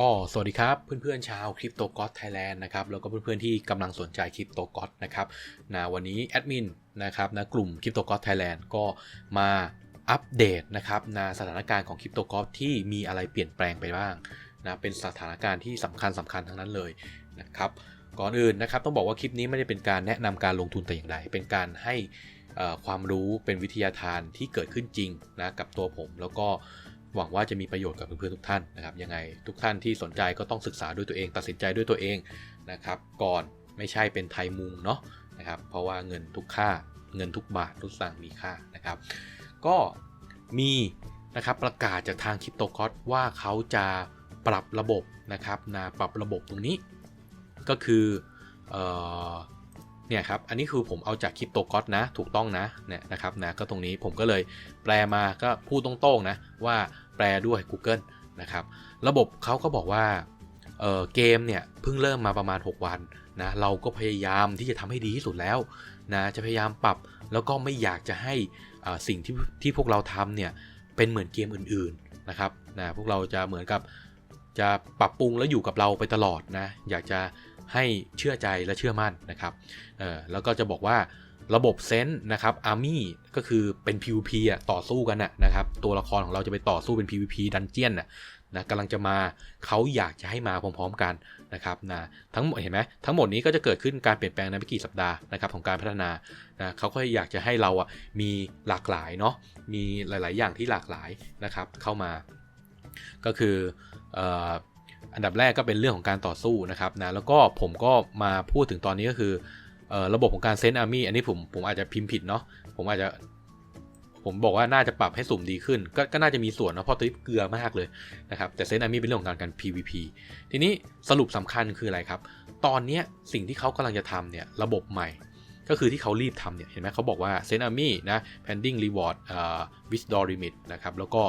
ก็สวัสดีครับเพื่อนๆชาวคริปโตกอ t ไทยแลนด์นะครับแล้วก็เพื่อนๆที่กำลังสนใจคริปโตกอ t นะครับนะวันนี้แอดมินนะครับนะกลุ่มคริปโตกอ t ไทยแลนด์ก็มาอัปเดตนะครับนะสถานการณ์ของคริปโตกอ t ที่มีอะไรเปลี่ยนแปลงไปบ้างนะเป็นสถานการณ์ที่สำคัญสำคัญทั้งนั้นเลยนะครับก่อนอื่นนะครับต้องบอกว่าคลิปนี้ไม่ได้เป็นการแนะนำการลงทุนแต่อย่างใดเป็นการให้ความรู้เป็นวิทยาทานที่เกิดขึ้นจริงนะกับตัวผมแล้วก็ หวังว่าจะมีประโยชน์กับเพื่อนๆทุกท่านนะครับยังไงทุกท่านที่สนใจก็ต้องศึกษาด้วยตัวเอง ตัดสินใจด้วยตัวเองนะครับ ก่อนไม่ใช่เป็นไทยมุงเนาะนะครับ เพราะว่าเงินทุกค่าเงินทุกบาททุกสตางมีค่านะครับ ก็มีนะครับประกาศจากทางคริปโตคอ t ว่าเขาจะปรับระบบนะครับนะปรับระบบตรงนี้ก็คือเออเนี่ยครับ อันนี้คือผมเอาจากคริปโตคอ t นะ ถูกต้องนะ เนี่ยนะครับนะ ก็ตรงนี้ผมก็เลยแปลมาก็พูดตรงๆนะว่า แปลด้วย Google นะครับ ระบบเขาก็บอกว่าเเกมเนี่ยเพิ่งเริ่มมาประมาณ 6 วันนะ เราก็พยายามที่จะทำให้ดีที่สุดแล้วนะ จะพยายามปรับแล้วก็ไม่อยากจะให้สิ่งที่ที่พวกเราทำเนี่ยเป็นเหมือนเกมอื่นๆนะครับนะพวกเราจะเหมือนกับจะปรับปรุงแล้วอยู่กับเราไปตลอดนะ อยากจะให้เชื่อใจและเชื่อมั่นนะครับ เออแล้วก็จะบอกว่า ระบบเซนต์นะครับอาร์มี่ก็คือเป็น PVP อะต่อสู้กันน่ะนะครับตัวละครของเราจะไปต่อสู้เป็น PVP ดันเจียนน่ะนะกำลังจะมาเขาอยากจะให้มาพร้อมๆกันนะครับนะทั้งหมดเห็นไหมทั้งหมดนี้ก็จะเกิดขึ้นการเปลี่ยนแปลงในไม่กี่สัปดาห์นะครับของการพัฒนานะเขาก็อยากจะให้เราอะมีหลากหลายเนาะมีหลาย ๆ อย่างที่หลากหลายนะครับเข้ามา ก็คืออันดับแรกก็เป็นเรื่องของการต่อสู้นะครับนะแล้วก็ผมก็มาพูดถึงตอนนี้ก็คือ ระบบของการเซนอาร์มี่อันนี้ผมผมอาจจะพิมพ์ผิดเนาะผมอาจจะ ผมบอกว่าน่าจะปรับให้สุ่มดีขึ้น ก็ก็น่าจะมีส่วนนะเพราะตัวนี้เกลือมากเลยนะครับแต่เซนอาร์มี่เป็นเรื่องของการการ PVP ทีนี้สรุปสำคัญคืออะไรครับ ตอนนี้สิ่งที่เขากำลังจะทำเนี่ยระบบใหม่ ก็คือที่เขารีบทำเนี่ยเห็นไหมเขาบอกว่าเซนอาร์มี่นะ pending reward อ่า withdraw limit นะครับแล้วก็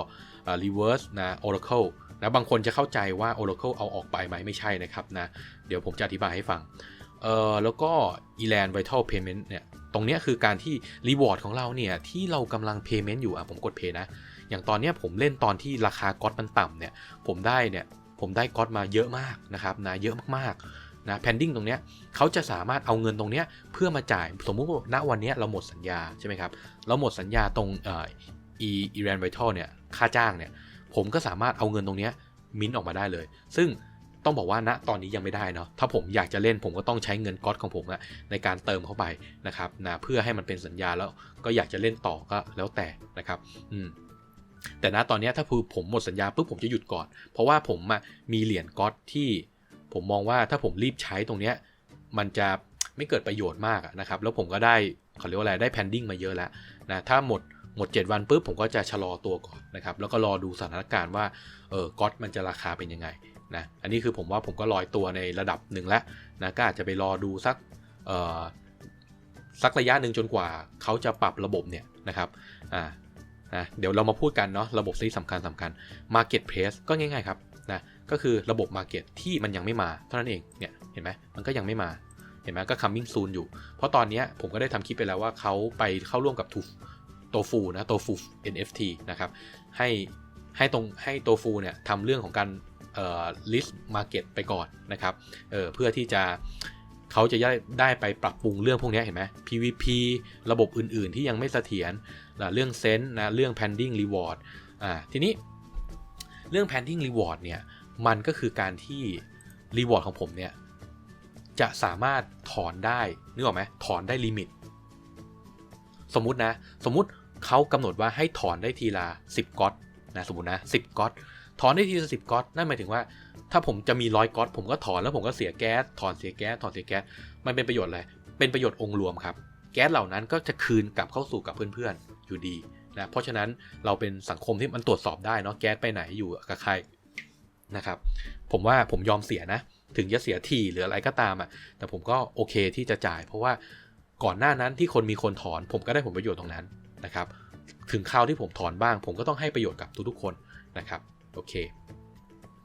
อ่า reverse นะ oracle นะบางคนจะเข้าใจว่า oracle เอาออกไปไหมไม่ใช่นะครับนะเดี๋ยวผมจะอธิบายให้ฟัง เออแล้วก็ elan vital payment เนี่ย ตรงเนี้ยคือการที่ reward ของเราเนี่ย ที่เรากำลัง payment อยู่อะผมกด pay นะ อย่างตอนเนี้ยผมเล่นตอนที่ราคาก๊อตมันต่ำเนี่ย ผมได้เนี่ย ผมได้ก๊อตมาเยอะมากนะครับนะเยอะมากๆนะ pending ตรงเนี้ยเขาจะสามารถเอาเงินตรงเนี้ยเพื่อมาจ่ายสมมุติว่าณวันเนี้ยเราหมดสัญญาใช่ไหมครับเราหมดสัญญาตรงเอ่อ e Iran Vital เนี่ยค่าจ้างเนี่ยผมก็สามารถเอาเงินตรงเนี้ยมิ้นออกมาได้เลย ซึ่ง ต้องบอกว่าณตอนนี้ยังไม่ได้เนาะถ้าผมอยากจะเล่นผมก็ต้องใช้เงินก๊อตของผมอะในการเติมเข้าไปนะครับนะเพื่อให้มันเป็นสัญญาแล้วก็อยากจะเล่นต่อก็แล้วแต่นะครับอืมแต่นะตอนนี้ถ้าผมหมดสัญญาปุ๊บผมจะหยุดก่อน เพราะว่าผมมีเหรียญก๊อตที่ผมมองว่าถ้าผมรีบใช้ตรงเนี้ยมันจะไม่เกิดประโยชน์มากนะครับ แล้วผมก็ได้เขาเรียกว่าอะไรได้แพนดิ้งมาเยอะแล้วนะถ้าหมดหมด 7 วันปุ๊บผมก็จะชะลอตัวก่อนนะครับ แล้วก็รอดูสถานการณ์ว่าเออก๊อตมันจะราคาเป็นยังไง นะอันนี้คือผมว่าผมก็ลอยตัวในระดับหนึ่งแล้วนะก็อาจจะไปรอดูสักสักระยะหนึ่งจนกว่าเขาจะปรับระบบเนี่ยนะครับอ่านะเดี๋ยวเรามาพูดกันเนาะระบบที่สำคัญสำคัญ Marketplace ก็ง่ายๆครับนะก็คือระบบ Market ที่มันยังไม่มาเท่านั้นเองเนี่ยเห็นไหมมันก็ยังไม่มาเห็นไหมก็ coming soon อยู่ เพราะตอนนี้ผมก็ได้ทำคลิปไปแล้วว่าเขาไปเข้าร่วมกับทูโตฟูนะโตฟู NFT นะครับให้ให้ตรงให้โตฟูเนี่ยทำเรื่องของการ เอ่อ list market ไปก่อนนะครับเเพื่อที่จะเขาจะได้ได้ไปปรับปรุงเรื่องพวกนี้เห็นไหม PVP ระบบอื่นๆ ที่ยังไม่เสถียรนะเรื่องเซนต์นะเรื่อง pending reward อ่าทีนี้เรื่อง pending reward เนี่ยมันก็คือการที่ reward ของผมเนี่ยจะสามารถถอนได้นึกออกไหมถอนได้ลิมิต สมมุตินะ สมมุติเขากำหนดว่าให้ถอนได้ทีละ 10ก๊อตนะสมมตินะ10ก๊อต ถอนได้ทีละ10ก๊อตนั่นหมายถึงว่า ถ้าผมจะมีร้อยก๊อตผมก็ถอนแล้วผมก็เสียแก๊สถอนเสียแก๊สถอนเสียแก๊สมันเป็นประโยชน์อะไรเป็นประโยชน์องค์รวมครับ แก๊สเหล่านั้นก็จะคืนกลับเข้าสู่กับเพื่อนๆอยู่ดีนะเพราะฉะนั้นเราเป็นสังคมที่มันตรวจสอบได้เนาะแก๊สไปไหนอยู่กับใครนะครับ ผมว่าผมยอมเสียนะ ถึงจะเสียทีหรืออะไรก็ตามอะแต่ผมก็โอเคที่จะจ่าย เพราะว่าก่อนหน้านั้นที่คนมีคนถอน ผมก็ได้ผลประโยชน์ตรงนั้นนะครับ ถึงคราวที่ผมถอนบ้าง ผมก็ต้องให้ประโยชน์กับทุกๆคนนะครับ โอเค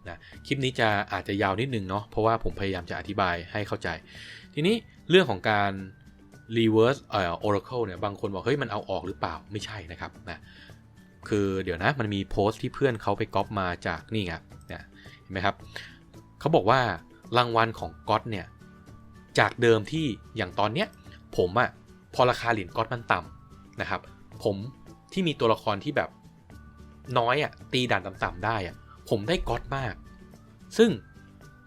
นะคลิปนี้จะอาจจะยาวนิดนึงเนาะเพราะว่าผมพยายามจะอธิบายให้เข้าใจ ทีนี้เรื่องของการ reverse เอ่อ oracle เนี่ยบางคนบอกเฮ้ยมันเอาออกหรือเปล่าไม่ใช่นะครับนะคือเดี๋ยวนะมันมีโพสต์ที่เพื่อนเขาไปก๊อปมาจากนี่ไงนี่ยเห็นไหมครับเขาบอกว่ารางวัลของก๊อตเนี่ยจากเดิมที่อย่างตอนเนี้ยผมอะพอราคาเหรียญก๊อตมันต่ำนะครับผมที่มีตัวละครที่แบบ น้อยอะตีด่านต่ำๆได้อะผมได้ก๊อตมาก ซึ่ง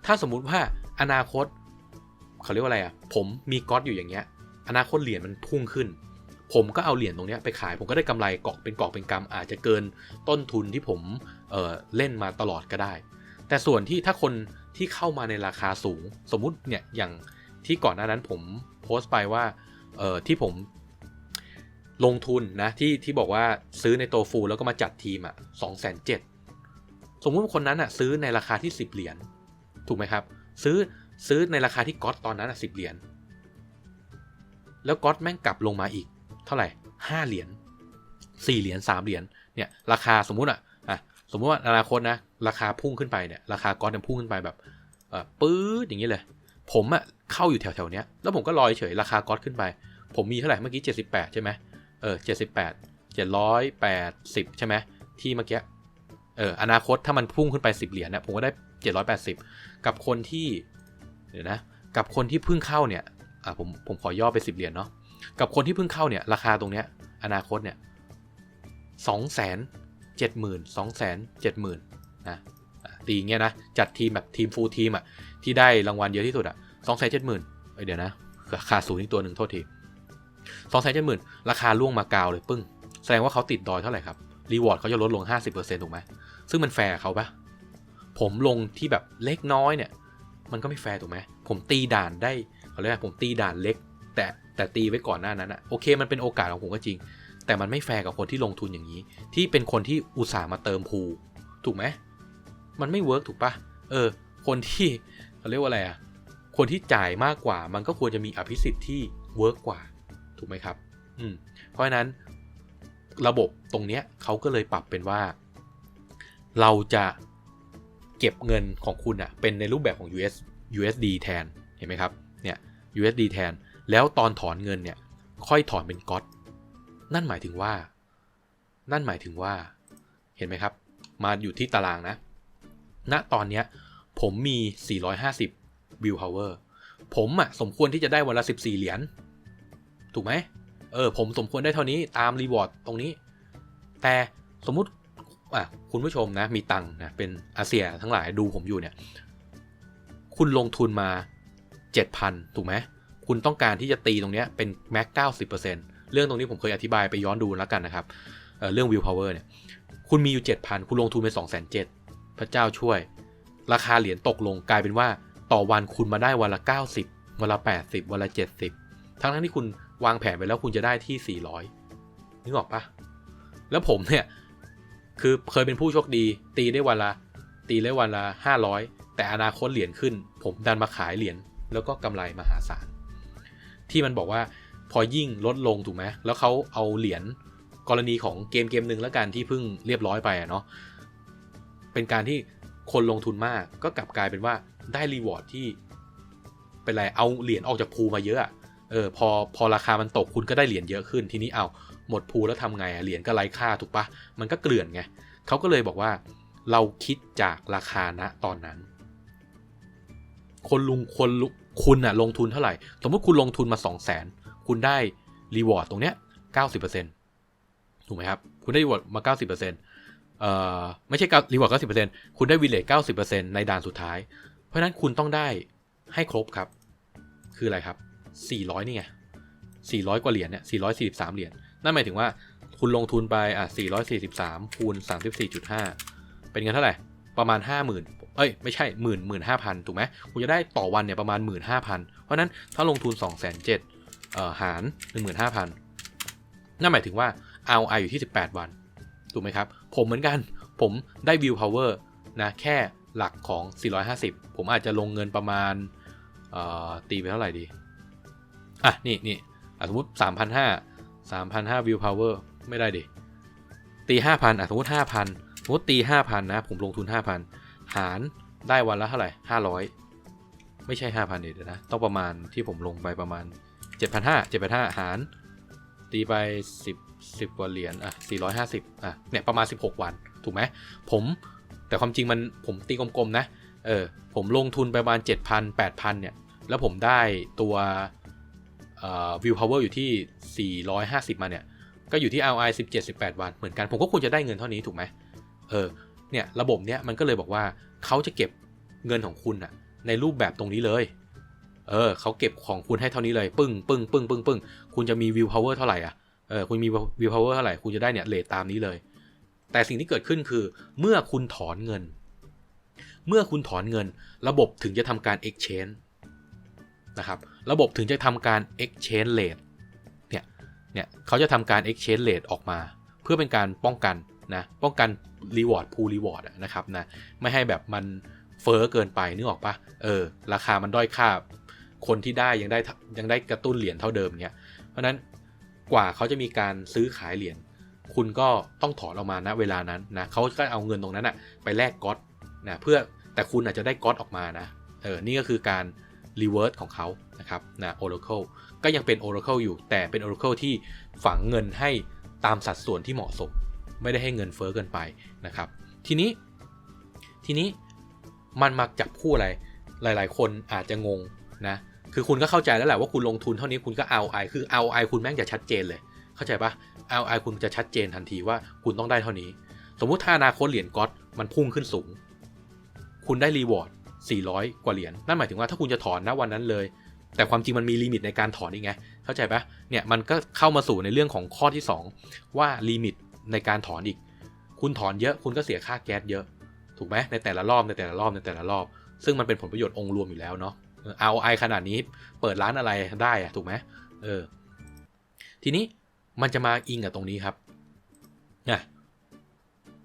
ถ้าสมมุติว่าอนาคตเขาเรียกว่าอะไรอะผมมีก๊อตอยู่อย่างเงี้ย อนาคตเหรียญมันพุ่งขึ้น ผมก็เอาเหรียญตรงเนี้ยไปขาย ผมก็ได้กำไรกอกเป็นกอกเป็นกำอาจจะเกินต้นทุนที่ผมเเล่นมาตลอดก็ได้ แต่ส่วนที่ถ้าคนที่เข้ามาในราคาสูง สมมุติเนี่ยอย่างที่ก่อนหน้านั้นผมโพสต์ไปว่าที่ผม ลงทุนนะที่ที่บอกว่าซื้อในโตฟูแล้วก็มาจัดทีมอะ่ะสองแสนเจ็ดสมมุติคนนั้นอะ่ะซื้อในราคาที่ 10 เหรียญถูกไหมครับ ซื้อซื้อในราคาที่ก๊อตตอนนั้นอะสิเหรียญแล้วก๊อตแม่งกลับลงมาอีก เท่าไหร่ห้าเหรียญสี่เหรียญสามเหรียญเนี่ยราคาสมมุติอะอะสมมุติว่าอนาคตนะราคาพุ่งขึ้นไปเนี่ยราคาก๊อตเนี่ยพุ่งขึ้นไปแบบเออปื๊ดอย่างนี้เลย ผมอะเข้าอยู่แถวๆเนี้ยแล้วผมก็ลอยเฉยราคาก๊อตขึ้นไป ผมมีเท่าไหร่เมื่อกี้เจ็ดสิบแปดใช่ไหม เออเจ็ดสิบแปดเจ็ดร้อยแปดสิบใช่ไหมที่เมื่อกี้เอออนาคตถ้ามันพุ่งขึ้นไปสิบเหรียญเนี่ยผมก็ได้เจ็ดร้อยแปดสิบกับคนที่เดี๋ยวนะกับคนที่เพิ่งเข้าเนี่ยอ่าผมผมขอย่อไปสิบเหรียญเนาะกับคนที่เพิ่งเข้าเนี่ยราคาตรงเนี้ยอนาคตเนี่ยสองแสนเจ็ดหมื่นสองแสนเจ็ดหมื่นนะตีเงี้ยนะ จัดทีมแบบทีมฟูลทีมอะที่ได้รางวัลเยอะที่สุดอะสองแสนเจ็ดหมื่นเดี๋ยวนะ ขาดศูนย์อีกตัวหนึ่งโทษที สองแสนเจ็ดหมื่นราคาล่วงมากาวเลยปึ้ง แสดงว่าเขาติดดอยเท่าไหร่ครับ รีวอร์ดเขาจะลดลง 50%ถูกไหม ซึ่งมันแฟร์เขาปะผมลงที่แบบเล็กน้อยเนี่ย มันก็ไม่แฟร์ถูกไหม ผมตีด่านได้เขาเรียกผมตีด่านเล็ก แต่แต่ตีไว้ก่อนหน้านั้นอะโอเค มันเป็นโอกาสของผมก็จริง แต่มันไม่แฟร์กับคนที่ลงทุนอย่างนี้ ที่เป็นคนที่อุตส่าห์มาเติมพูถูกไหมมันไม่เวิร์กถูกปะเออ คนที่เขาเรียกว่าอะไรอะคนที่จ่ายมากกว่า มันก็ควรจะมีอภิสิทธิ์ที่เวิร์กกว่า ถูกไหมครับ อืมเพราะฉะนั้นระบบตรงเนี้ยเขาก็เลยปรับเป็นว่า เราจะเก็บเงินของคุณอะเป็นในรูปแบบของ US USD แทนเห็นไหมครับเนี่ย USD แทน แล้วตอนถอนเงินเนี่ย ค่อยถอนเป็นก๊อตนั่นหมายถึงว่า นั่นหมายถึงว่า เห็นไหมครับ มาอยู่ที่ตารางนะณตอนเนี้ยผมมี 450 view power ผมอะสมควรที่จะได้วันละ 14 เหรียญ ถูกไหมเออผมสมควรได้เท่านี้ตามรีวอร์ดตรงนี้ แต่สมมุติอะคุณผู้ชมนะมีตังค์นะเป็นอาเซียทั้งหลายดูผมอยู่เนี่ยคุณลงทุนมา 7,000 ถูกไหมคุณต้องการที่จะตีตรงนี้เป็นแม็ก90%เรื่องตรงนี้ผมเคยอธิบายไปย้อนดูแล้วกันนะครับเเรื่องวิวพาวเวอร์เนี่ย คุณมีอยู่ 7,000 คุณลงทุนไป2,700พระเจ้าช่วย ราคาเหรียญตกลงกลายเป็นว่าต่อวันคุณมาได้วันละ 90 วันละ 80 วันละ 70 ทั้งทั้งที่คุณ วางแผนไปแล้วคุณจะได้ที่ 400 นึกออกปะแล้วผมเนี่ยคือเคยเป็นผู้โชคดี ตีได้วันละ ตีได้วันละ500 แต่อนาคตเหรียญขึ้น ผมดันมาขายเหรียญแล้วก็กำไรมหาศาลที่มันบอกว่าพอยิ่งลดลงถูกไหมแล้วเขาเอาเหรียญกรณีของเกมเกมหนึ่งแล้วกันที่เพิ่งเรียบร้อยไปอะเนาะเป็นการที่คนลงทุนมากก็กลับกลายเป็นว่าได้รีวอร์ดที่เป็นไรเอาเหรียญออกจากพูมาเยอะ เออพอพอราคามันตกคุณก็ได้เหรียญเยอะขึ้นทีนี้เอาหมดพูแล้วทำไงเหรียญก็ไร้ค่าถูกปะมันก็เกลื่อนไงเขาก็เลยบอกว่า เราคิดจากราคาณตอนนั้น คนลุงคนลุคุณอะลงทุนเท่าไหร่ สมมติคุณลงทุนมา 2 0 0 0 0นคุณได้รีวอร์ดตรงเนี้ย90%ถูกไหมครับ คุณได้รีวอร์ดมา 90%เอ่อไม่ใช่รีวอร์ด90%คุณได้วิเลต90%ในด่านสุดท้าย เพราะฉะนั้นคุณต้องได้ให้ครบครับ คืออะไรครับ 400 นี่ไง 400 กว่าเหรียญเนี่ย 443 เหรียญ นั่นหมายถึงว่าคุณลงทุนไปอะ443 คูณ 34.5 เป็นเงินเท่าไหร่ ประมาณ 50,000 เอ้ย ไม่ใช่หมื่นหมื่นห้าพันถูกไหมคุณจะได้ต่อวันเนี่ยประมาณ 15,000 เพราะนั้นถ้าลงทุน 2 7 0 0 0เอ่อหาร 15,000 นั่นหมายถึงว่า ROI อยู่ที่ 18 วัน ถูกไหมครับ ผมเหมือนกัน ผมได้ view power นะแค่หลักของ 450 ผมอาจจะลงเงินประมาณตีไปเท่าไหร่ดี อะนี่นี่สมมติสามพันห้าสามพันห้าวิวพาวเวอร์ไม่ได้ดิตีห้าพันอะสมมติห้าพันสมมติตีห้าพันนะ ผมลงทุนห้าพันหารได้วันละเท่าไหร่ห้าร้อยไม่ใช่ห้าพันเดี๋ยวนะ ต้องประมาณที่ผมลงไปประมาณเจ็ดพันห้าเจ็ดพันห้าหาร ตีไปสิบสิบกว่าเหรียญอะสี่ร้อยห้าสิบอะเนี่ยประมาณสิบหกวันถูกไหมผมแต่ความจริงมันผมตีกลมๆนะเออผมลงทุนไปประมาณ7,000 8,000เนี่ย แล้วผมได้ตัว วิวพาวเวอร์อยู่ที่ 450 มาเนี่ย ก็อยู่ที่ ROI 17 18 วันเหมือนกันผมก็ควรจะได้เงินเท่านี้ถูกไหมเออเนี่ยระบบเนี้ยมันก็เลยบอกว่าเขาจะเก็บเงินของคุณอะในรูปแบบตรงนี้เลย เออเขาเก็บของคุณให้เท่านี้เลยปึ้งปึ้งปึ้งปึ้งปึ้งคุณจะมีวิวพาวเวอร์เท่าไหร่อะเออคุณมีวิวพาวเวอร์เท่าไหร่คุณจะได้เนี่ยเลทตามนี้เลย แต่สิ่งที่เกิดขึ้นคือเมื่อคุณถอนเงิน เมื่อคุณถอนเงิน ระบบถึงจะทำการ exchange นะครับ ระบบถึงจะทำการ exchange rate เนี่ย เนี่ยเขาจะทำการ exchange rate ออกมา เพื่อเป็นการป้องกันนะป้องกัน reward pool reward นะครับนะไม่ให้แบบมันเฟอ้อเกินไปนึกออกปะเออ ราคามันด้อยค่า คนที่ได้ยังได้ยังได้กระตุ้นเหรียญเท่าเดิมเนี้ย เพราะนั้นกว่าเขาจะมีการซื้อขายเหรียญคุณก็ต้องถอนออกมาณเวลานั้นนะเขาก็เอาเงินตรงนั้นอะไปแลกก๊อตนะเพื่อแต่คุณอาจจะได้ก๊อตออกมานะเออนี่ก็คือการ reverse ของเขานะครับนะ Oracle ก็ยังเป็น Oracle อยู่ แต่เป็น Oracle ที่ฝังเงินให้ตามสัดส่วนที่เหมาะสม ไม่ได้ให้เงินเฟอ้อเกินไปนะครับ ทีนี้ ทีนี้มันมาจับคู่อะไร หลาย ๆ คนอาจจะงงนะ คือคุณก็เข้าใจแล้วแหละว่าคุณลงทุนเท่านี้คุณก็เอาไอคือเอาไอคุณแม่งจะชัดเจนเลย เข้าใจปะเอาไอคุณจะชัดเจนทันทีว่าคุณต้องได้เท่านี้ สมมุติถ้าอนาคตเหรียญก๊อตมันพุ่งขึ้นสูง คุณได้รีวอร์ด 400 กว่าเหรียญนั่นหมายถึงว่าถ้าคุณจะถอนนะวันนั้นเลย แต่ความจริงมันมีลิมิตในการถอนอีกไงเข้าใจปะเนี่ยมันก็เข้ามาสู่ในเรื่องของข้อที่ 2 ว่าลิมิตในการถอนอีก คุณถอนเยอะคุณก็เสียค่าแก๊สเยอะ ถูกไหมในแต่ละรอบในแต่ละรอบในแต่ละรอบ ซึ่งมันเป็นผลประโยชน์องค์รวมอยู่แล้วเนาะเอาไอขนาดนี้เปิดร้านอะไรได้อะถูกไหมเออทีนี้มันจะมาอิงกับตรงนี้ครับนะ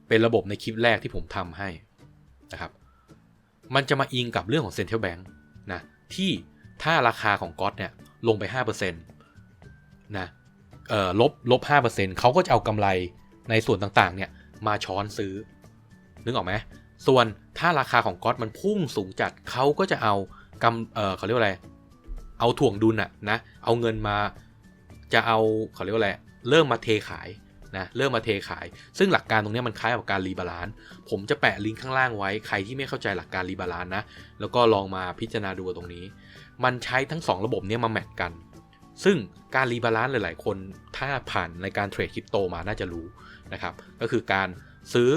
เป็นระบบในคลิปแรกที่ผมทำให้นะครับ มันจะมาอิงกับเรื่องของ Central Bank นะที่ถ้าราคาของก๊อตเนี่ยลงไป 5%นะเอ่อลบลบ 5%เขาก็จะเอากำไรในส่วนต่างๆเนี่ยมาช้อนซื้อ นึกออกไหมส่วนถ้าราคาของก๊อตมันพุ่งสูงจัดเขาก็จะเอากำเออเขาเรียกว่าอะไร เอาถ่วงดุลอะนะ เอาเงินมาจะเอาเขาเรียกว่าอะไร เริ่มมาเทขาย นะเริ่มมาเทขาย ซึ่งหลักการตรงนี้มันคล้ายกับการรีบาลานซ์ผมจะแปะลิงก์ข้างล่างไว้ใครที่ไม่เข้าใจหลักการรีบาลานซ์นะแล้วก็ลองมาพิจารณาดูตรงนี้ มันใช้ทั้ง 2 ระบบนี้มาแมทกัน ซึ่งการรีบาลานซ์หลาย ๆ คนถ้าผ่านในการเทรดคริปโตมาน่าจะรู้นะครับก็คือการซื้อ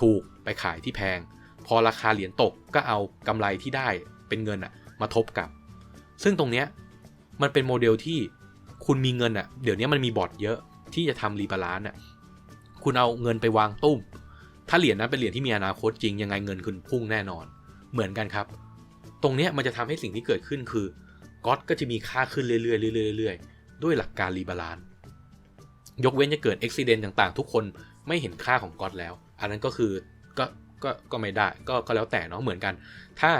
ถูกไปขายที่แพง พอราคาเหรียญตกก็เอากำไรที่ได้เป็นเงินอะมาทบกับ ซึ่งตรงเนี้ยมันเป็นโมเดลที่คุณมีเงินอะเดี๋ยวนี้มันมีบอทเยอะ ที่จะทำรีบาลานซ์อะคุณเอาเงินไปวางตุ้ม ถ้าเหรียญนั้นเป็นเหรียญที่มีอนาคตจริงยังไงเงินคุณพุ่งแน่นอน เหมือนกันครับ ตรงนี้มันจะทำให้สิ่งที่เกิดขึ้นคือก๊อตก็จะมีค่าขึ้นเรื่อยๆเรื่อยๆเรื่อยๆด้วยหลักการรีบาลานซ์ยกเว้นจะเกิดอุบิเหตุต่างๆ ทุกคนไม่เห็นค่าของก๊อตแล้ว อันนั้นก็คือก็ก็ก็ไม่ได้ก็ก็แล้วแต่เนาะเหมือนกัน ถ้า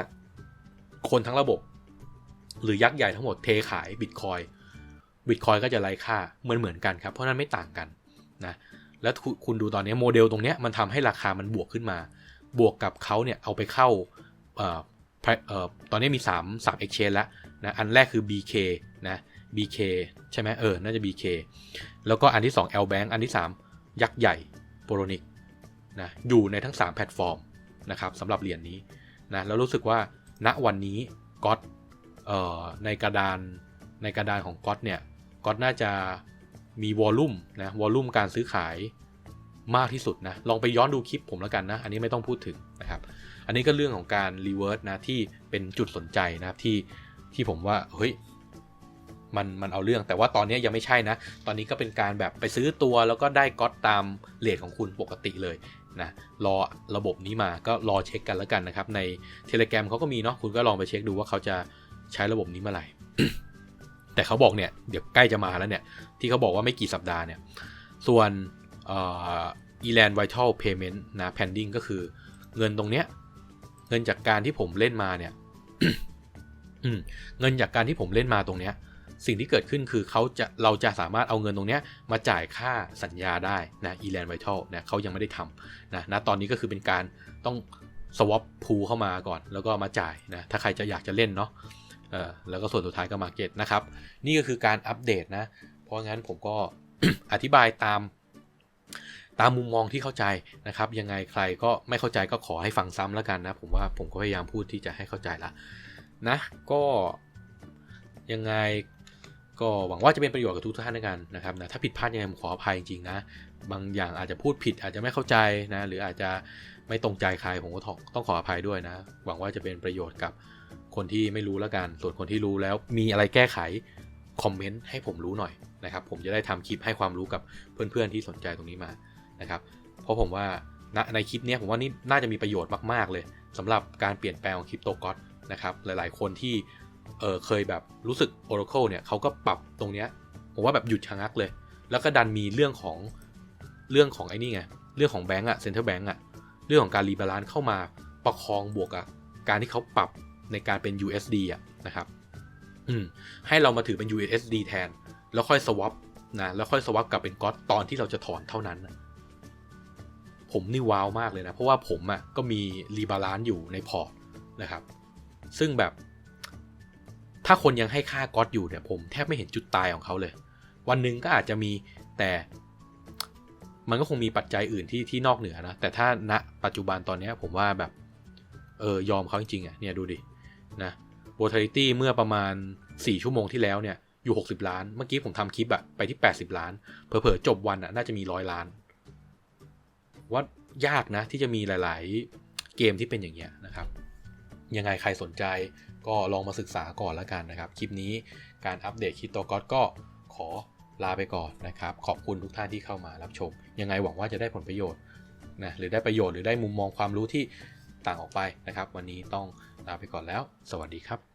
คนทั้งระบบ หรือยักษ์ใหญ่ทั้งหมดเทขายบิตคอย บิตคอยก็จะไร้ค่าเหมือนเหมือนกันครับ เพราะนั้นไม่ต่างกันนะแล้วคุณดูตอนนี้โมเดลตรงนี้มันทำให้ราคามันบวกขึ้นมา บวกกับเขาเนี่ยเอาไปเข้าเอ่อเอ่อตอนนี้มี3 3 exchange แล้วนะอันแรกคือ BK นะ BK ใช่ไหมเออ น่าจะ BK แล้วก็อันที่ 2 L Bank อันที่ 3 ยักษ์ใหญ่โปรนิกนะอยู่ในทั้ง 3 แพลตฟอร์มนะครับสำหรับเหรียญนนี้นะแล้วรู้สึกว่าณวันนี้ก๊อตในกระดานในกระดานของก๊อตเนี่ย ก๊อตน่าจะมีวอลลุ่มนะวอลลุ่มการซื้อขายมากที่สุดนะลองไปย้อนดูคลิปผมแล้วกันนะ อันนี้ไม่ต้องพูดถึงนะครับ อันนี้ก็เรื่องของการรีเวิร์สนะที่เป็นจุดสนใจนะครับที่ที่ผมว่าเฮ้ยมันมันเอาเรื่องแต่ว่าตอนนี้ยังไม่ใช่นะ ตอนนี้ก็เป็นการแบบไปซื้อตัวแล้วก็ได้ก๊อตตามเลทของคุณปกติเลยนะรอระบบนี้มาก็รอเช็คกันแล้วกันนะครับ ใน Telegram เขาก็มีเนาะคุณก็ลองไปเช็คดูว่าเขาจะใช้ระบบนี้เมื่อไหร่ แต่เขาบอกเนี่ยเดี๋ยวใกล้จะมาแล้วเนี่ย ที่เขาบอกว่าไม่กี่สัปดาห์เนี่ย ส่วนเอ่อ Elan Vital Payment นะ pending ก็คือเงินตรงเนี้ย เงินจากการที่ผมเล่นมาเนี่ยเงินจากการที่ผมเล่นมาตรงเนี้ย สิ่งที่เกิดขึ้นคือเขาจะเราจะสามารถเอาเงินตรงเนี้ยมาจ่ายค่าสัญญาได้นะ e l a n Vital นะเขายังไม่ได้ทำนะนะตอนนี้ก็คือเป็นการต้อง swap pool เข้ามาก่อน แล้วก็มาจ่ายนะถ้าใครจะอยากจะเล่นเนาะ เออแล้วก็ส่วนสุดท้ายก็ Market นะครับ นี่ก็คือการอัปเดตนะ เพราะงั้นผมก็อธิบายตามตามมุมมองที่เข้าใจนะครับ ยังไงใครก็ไม่เข้าใจก็ขอให้ฟังซ้ำแล้วกันนะ ผมว่าผมก็พยายามพูดที่จะให้เข้าใจละนะ ก็ยังไงก็หวังว่าจะเป็นประโยชน์กับทุกท่านด้วยกันนะครับนะถ้าผิดพลาดยังไงผมขออภัยจริงๆนะ บางอย่างอาจจะพูดผิดอาจจะไม่เข้าใจนะ หรืออาจจะ ไม่ตรงใจใครผมก็ต้องขออภัยด้วยนะ หวังว่าจะเป็นประโยชน์กับคนที่ไม่รู้แล้วกัน ส่วนคนที่รู้แล้วมีอะไรแก้ไขคอมเมนต์ให้ผมรู้หน่อยนะครับ ผมจะได้ทำคลิปให้ความรู้กับเพื่อนๆที่สนใจตรงนี้มานะครับ เพราะผมว่าในคลิปนี้ผมว่านี่น่าจะมีประโยชน์มากๆเลยสำหรับการเปลี่ยนแปลงของคริปโตกอตนะครับ หลายๆ คนที่เเคยแบบรู้สึก Oracle เนี่ยเขาก็ปรับตรงเนี้ยผมว่าแบบหยุดชะงักเลย แล้วก็ดันมีเรื่องของเรื่องของไอ้นี่ไง เรื่องของแบงก์อะเซ็นทรัลแบงก์อะ เรื่องของการรีบาลานซ์เข้ามาประคองบวกกับการที่เขาปรับในการเป็น USD อะนะครับให้เรามาถือเป็น USD แทน แล้วค่อย swap นะแล้วค่อย swap กลับเป็นก๊อตตอนที่เราจะถอนเท่านั้นนะผมนี่ว้าวมากเลยนะ เพราะว่าผมอะ่ะก็มีรีบาลานซ์อยู่ในพอร์ตนะครับ ซึ่งแบบ ถ้าคนยังให้ค่าก๊อตอยู่เนี่ยผมแทบไม่เห็นจุดตายของเขาเลย วันหนึ่งก็อาจจะมีแต่ มันก็คงมีปัจจัยอื่นที่ที่นอกเหนือนะ แต่ถ้าณปัจจุบันตอนนี้ผมว่าแบบ เออยอมเขาจริงๆอะเนี่ยดูดินะ volatility เมื่อประมาณ 4 ชั่วโมงที่แล้วเนี่ยอยู่ 60 ล้าน เมื่อกี้ผมทำคลิปอะไปที่ 80 ล้าน เผลอๆจบวันอะน่าจะมีร้อยล้าน ว่ายากนะที่จะมีหลาย ๆ เกมที่เป็นอย่างเงี้ยนะครับ ยังไงใครสนใจก็ลองมาศึกษาก่อนแล้วกันนะครับ คลิปนี้การอัปเดตคิโตกอตก็ขอ ลาไปก่อนนะครับ ขอบคุณทุกท่านที่เข้ามารับชม ยังไงหวังว่าจะได้ผลประโยชน์นะหรือได้ประโยชน์หรือได้มุมมองความรู้ที่ต่างออกไปนะครับ วันนี้ต้องลาไปก่อนแล้ว สวัสดีครับ